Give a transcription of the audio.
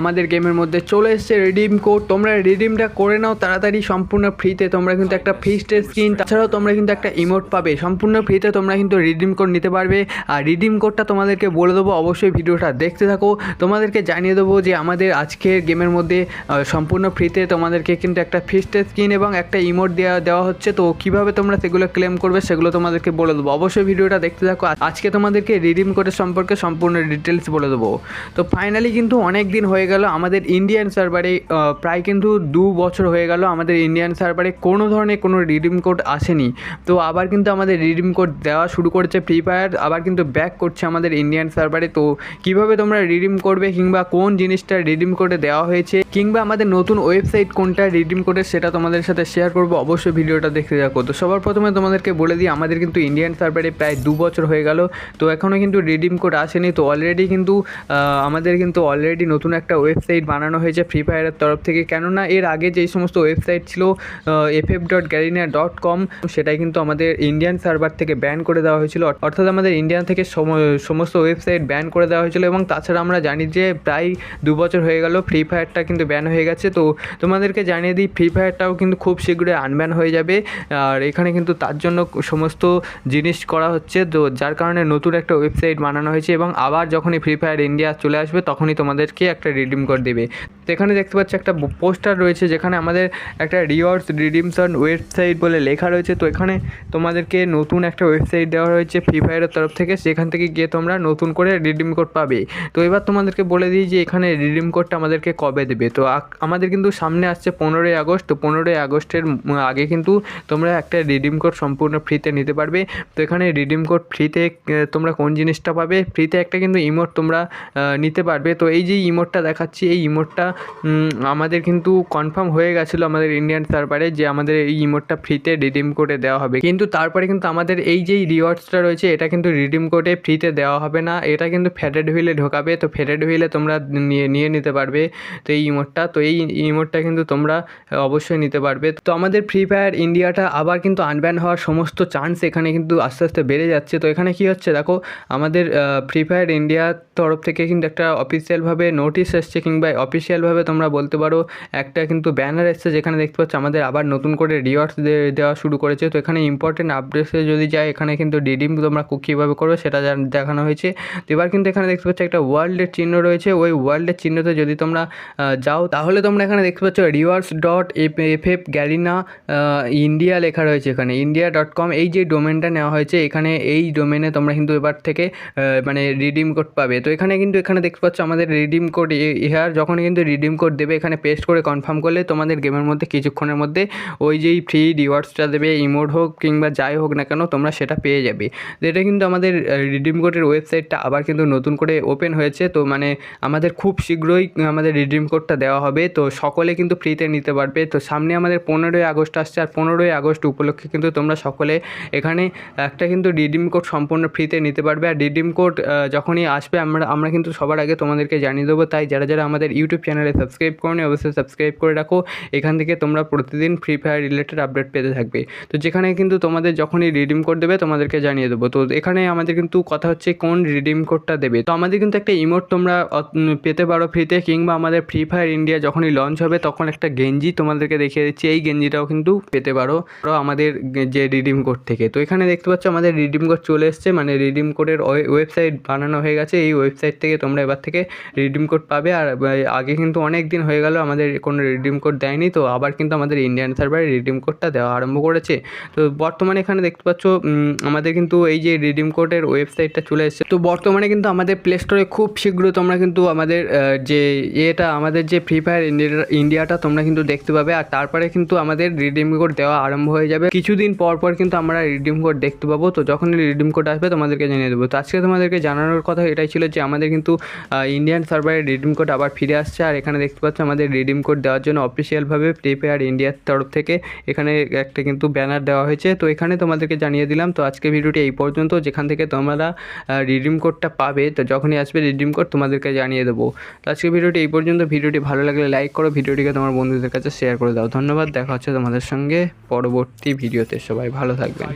আমাদের গেমের মধ্যে চলে এসেছে রিডিম কোড তোমরা রিডিমটা করে নাও তাড়াতাড়ি, সম্পূর্ণ ফ্রিতে তোমরা কিন্তু একটা ফিস্টের স্কিন তাছাড়াও তোমরা কিন্তু একটা ইমোট পাবে। সম্পূর্ণ ফ্রিতে তোমরা কিন্তু রিডিম কোড নিতে পারবে। আর রিডিম কোডটা তোমাদেরকে বলে দেবো, অবশ্যই ভিডিওটা দেখতে থাকো। তোমাদেরকে জানিয়ে দেবো যে আমাদের আজকের গেমের মধ্যে সম্পূর্ণ ফ্রিতে তোমাদেরকে কিন্তু একটা ফিস্টের স্ক্রিন এবং একটা ইমোট দেওয়া দেওয়া হচ্ছে। তো কীভাবে তোমরা সেগুলো ক্লেম করবে সেগুলো তোমাদেরকে বলে দেবো। অবশ্যই ভিডিওটা দেখতে থাকো। আজকে তোমাদেরকে রিডিম কোডের সম্পর্কে সম্পূর্ণ ডিটেলস বলে দেবো। তো ফাইনালি কিন্তু অনেক দিন হয়ে গেল আমাদের ইন্ডিয়ান সার্ভারে প্রায় কিন্তু দু বছর হয়ে গেল আমাদের ইন্ডিয়ান সার্ভারে কোনো ধরনের কোনো রিডিম কোড আসেনি। তো আবার কিন্তু আমাদের রিডিম কোড দেওয়া শুরু করেছে ফ্রি ফায়ার আবার কিন্তু ব্যাক করছে আমাদের ইন্ডিয়ান সার্ভারে তো কীভাবে তোমরা রিডিম করবে কিংবা কোন জিনিসটা রিডিম কোডে দেওয়া হয়েছে, কিংবা আমাদের নতুন ওয়েবসাইট কোনটা রিডিম কোডে সেটা তোমাদের সাথে শেয়ার করব, অবশ্যই ভিডিওটা দেখতে থাকো। তো সবার প্রথমে তোমাদেরকে বলে দিই, আমাদের কিন্তু ইন্ডিয়ান সার্ভারে প্রায় দু বছর হয়ে গেল। তো এখনও কিন্তু রিডিম কোড আসেনি। তো অলরেডি কিন্তু আমাদের কিন্তু অলরেডি নতুন একটা ওয়েবসাইট বানানো হয়েছে ফ্রি ফায়ারের তরফ থেকে। কেননা এর আগে যেই সমস্ত ওয়েবসাইট ছিল F F dot Garena dot com সেটাই কিন্তু আমাদের ইন্ডিয়ান সার্ভার থেকে ব্যান করে দেওয়া হয়েছিল। অর্থাৎ আমাদের ইন্ডিয়ান থেকে সম- সমস্ত ওয়েবসাইট ব্যান করে দেওয়া হয়েছিল এবং তাছাড়া আমরা জানি যে প্রায় দু বছর হয়ে গেল ফ্রি ফায়ারটা কিন্তু ব্যান হয়ে গেছে। তো তোমাদেরকে জানিয়ে দিই ফ্রি ফায়ারটাও কিন্তু খুব শীঘ্রই আনব্যান হয়ে যাবে। আর এখানে কিন্তু তার জন্য সমস্ত জিনিস করা হচ্ছে। তো যার কারণে নতুন একটা ওয়েবসাইট বানানো হয়েছে এবং আবার যখনই ফ্রি ফায়ার ইন্ডিয়া চলে আসবে, তখনই তোমাদেরকে একটা রিডিম কোড দেবে। তো এখানে দেখতে পাচ্ছ একটা পোস্টার রয়েছে যেখানে আমাদের একটা রিওয়ার্ডস রিডিমশন ওয়েবসাইট বলে লেখা রয়েছে। তো এখানে তোমাদেরকে নতুন একটা ওয়েবসাইট দেওয়া হয়েছে ফ্রি ফায়ারের তরফ থেকে। সেখান থেকে গিয়ে তোমরা নতুন করে রিডিম কোড পাবে। তো এবার তোমাদেরকে বলে দিই যে এখানে রিডিম কোডটা আমাদেরকে কবে দেবে? তো আমাদের কিন্তু সামনে আসছে পনেরোই আগস্ট। তো পনেরোই আগস্টের আগে কিন্তু তোমরা একটা রিডিম কোড সম্পূর্ণ ফ্রিতে নিতে পারবে। তো এখানে রিডিম কোড ফ্রিতে তোমরা কোন জিনিসটা পাবে? ফ্রিতে একটা কিন্তু ইমোট তোমরা নিতে পারবে। তো এই যে ইমোটটা দেখাচ্ছি, এই ইমোটটা আমাদের কিন্তু কনফার্ম হয়ে গেছিল আমাদের ইন্ডিয়ান সার্ভারে যে আমাদের এই ইমোটটা ফ্রিতে রিডিম কোডে দেওয়া হবে। কিন্তু তারপরে কিন্তু আমাদের এই যেই রিওয়ার্ডসটা রয়েছে, এটা কিন্তু রিডিম কোডে ফ্রিতে দেওয়া হবে না। এটা কিন্তু ফেডেড হুইলে ঢোকাবে, তো ফেডেড হুইলে তোমরা নিয়ে নিয়ে নিতে পারবে তো এই ইমোটটা তো এই ইমোটটা কিন্তু তোমরা অবশ্যই নিতে পারবে। তো আমাদের ফ্রি ফায়ার ইন্ডিয়াটা আবার কিন্তু আনব্যান হওয়ার সমস্ত চান্স এখানে কিন্তু আস্তে আস্তে বেড়ে যাচ্ছে। তো এখানে কি হচ্ছে দেখো, আমাদের ফ্রি ফায়ার ইন্ডিয়ার তরফ থেকে কিন্তু একটা অফিসিয়ালভাবে নোটিশ এসছে কিংবা অফিসিয়ালভাবে তোমরা বলতে পারো, একটা কিন্তু ব্যানার এসছে যেখানে দেখতে পাচ্ছ আমাদের আবার নতুন করে রিওয়ার্ডস দেওয়া শুরু করেছে। তো এখানে ইম্পর্টেন্ট আপডেটসে যদি যায় এখানে কিন্তু রিডিম তোমরা কীভাবে করবে সেটা দেখানো হয়েছে। তো এবার কিন্তু এখানে দেখতে পাচ্ছ একটা ওয়ার্ল্ডের চিহ্ন রয়েছে। ওই ওয়ার্ল্ডের চিহ্নতে যদি তোমরা যাও, তাহলে তোমরা এখানে দেখতে পাচ্ছ rewards dot F F F Garena India লেখা রয়েছে এখানে। ইন্ডিয়া ডট কম এই যে ডোমেনটা নেওয়া হয়েছে, এখানে এই ডোমেনে তোমরা কিন্তু এবার থেকে মানে রিডিম কোড পাবে। তো এখানে কিন্তু এখানে দেখতে পাচ্ছ আমাদের রিডিম কোড ইহার যখন কিন্তু রিডিম কোড দেবে, এখানে পেস্ট করে কনফার্ম করলে তোমাদের গেমের মধ্যে কিছুক্ষণের মধ্যে ওই যেই ফ্রি রিওয়ার্ডসটা দেবে ইমোড হোক কিংবা যাই হোক না কেন, তোমরা সেটা পেয়ে যাবে। এটা কিন্তু আমাদের রিডিম কোডের ওয়েবসাইটটা আবার কিন্তু নতুন করে ওপেন হয়েছে। তো মানে আমাদের খুব শীঘ্রই আমাদের রিডিম কোডটা দেওয়া হবে। তো সকলে কিন্তু ফ্রিতে নিতে পারবে। তো সামনে আমাদের পনেরোই আগস্ট আসছে, আর পনেরোই আগস্ট উপলক্ষে কিন্তু তোমরা সকলে এখানে একটা কিন্তু রিডিম কোড সম্পূর্ণ ফ্রিতে নিতে পারবে। আর রিডিম কোড যখনই আসবে, আমরা আমরা কিন্তু সবার আগে তোমাদেরকে জানিয়ে দেবো। তাই যারা যারা আমাদের ইউটিউব চ্যানেলে সাবস্ক্রাইব করো অবশ্যই সাবস্ক্রাইব করে রাখো। এখান থেকে তোমরা প্রতিদিন ফ্রি ফায়ার রিলেটেড আপডেট পেতে থাকবে। তো যেখানে কিন্তু তোমাদের যখনই রিডিম কোড দেবে, তোমাদেরকে জানিয়ে দেবো। তো এখানে আমাদের কিন্তু কথা হচ্ছে কোন রিডিম কোডটা দেবে। তো আমাদের কিন্তু একটা ইমোট তোমরা পেতে পারো ফ্রিতে কিংবা আমাদের ফ্রি ফায়ার ইন্ডিয়া যখনই লঞ্চ হবে, তখন একটা গেঞ্জি তোমাদেরকে দেখিয়ে দিচ্ছি। এই গেঞ্জিটাও কিন্তু পেতে পারো আমাদের যে রিডিম কোড থেকে। তো এখানে দেখতে পাচ্ছ আমাদের রিডিম কোড চলে এসছে। মানে রিডিম কোডের ওয়েবসাইট বানানো হয়ে গেছে। এই ওয়েবসাইট থেকে তোমরা এবার থেকে রিডিম কোড পাবে। আর আগে কিন্তু অনেক দিন হয়ে গেল আমাদের কোনো রিডিম কোড দেয়নি, তো আবার কিন্তু আমাদের ইন্ডিয়ান সার্ভারে রিডিম কোডটা দেওয়া আরম্ভ করেছে। তো বর্তমানে এখানে দেখতে পাচ্ছ আমাদের কিন্তু এই যে রিডিম কোডের ওয়েবসাইটটা চলে এসেছে। তো বর্তমানে কিন্তু আমাদের প্লে স্টোরে খুব শীঘ্র তোমরা কিন্তু আমাদের যে এটা আমাদের যে ফ্রি ফায়ার ইন্ডিয়াটা তোমরা কিন্তু দেখতে পাবে। আর তারপরে কিন্তু আমাদের রিডিম কোড দেওয়া আরম্ভ হয়ে যাবে। কিছুদিন পর পর কিন্তু আমরা রিডিম কোড দেখতে পাবো। তো যখনই রিডিম কোড আসবে, তোমাদেরকে জানিয়ে দেবো। তো আজকে তোমাদেরকে জানানোর কথা এটাই ছিল যে আমাদের কিন্তু ইন্ডিয়ান সার্ভারে রিডিম কোড আবার ফিরে আসছে। আর এখানে দেখতে পাচ্ছ আমাদের রিডিম কোড দেওয়ার জন্য অফিসিয়ালভাবে ফ্রি ফায়ার ইন্ডিয়ার তরফ থেকে এখানে একটা কিন্তু ব্যানার দেওয়া হয়েছে। তো এখানে তোমাদেরকে জানিয়ে দিলাম, তো আজকে ভিডিওটি এই পর্যন্ত। যেখান থেকে তোমরা রিডিম কোডটা পাবে, তো যখনই আসবে রিডিম কোড তোমাদেরকে জানিয়ে দেবো। তো আজকে ভিডিওটি এই পর্যন্ত। ভিডিওটি ভালো লাগলে লাইক করো, ভিডিওটিকে তোমার বন্ধুদের কাছে শেয়ার করে দাও। ধন্যবাদ, দেখা হচ্ছে তোমাদের সঙ্গে পরবর্তী ভিডিওতে। সবাই ভালো থাকবেন।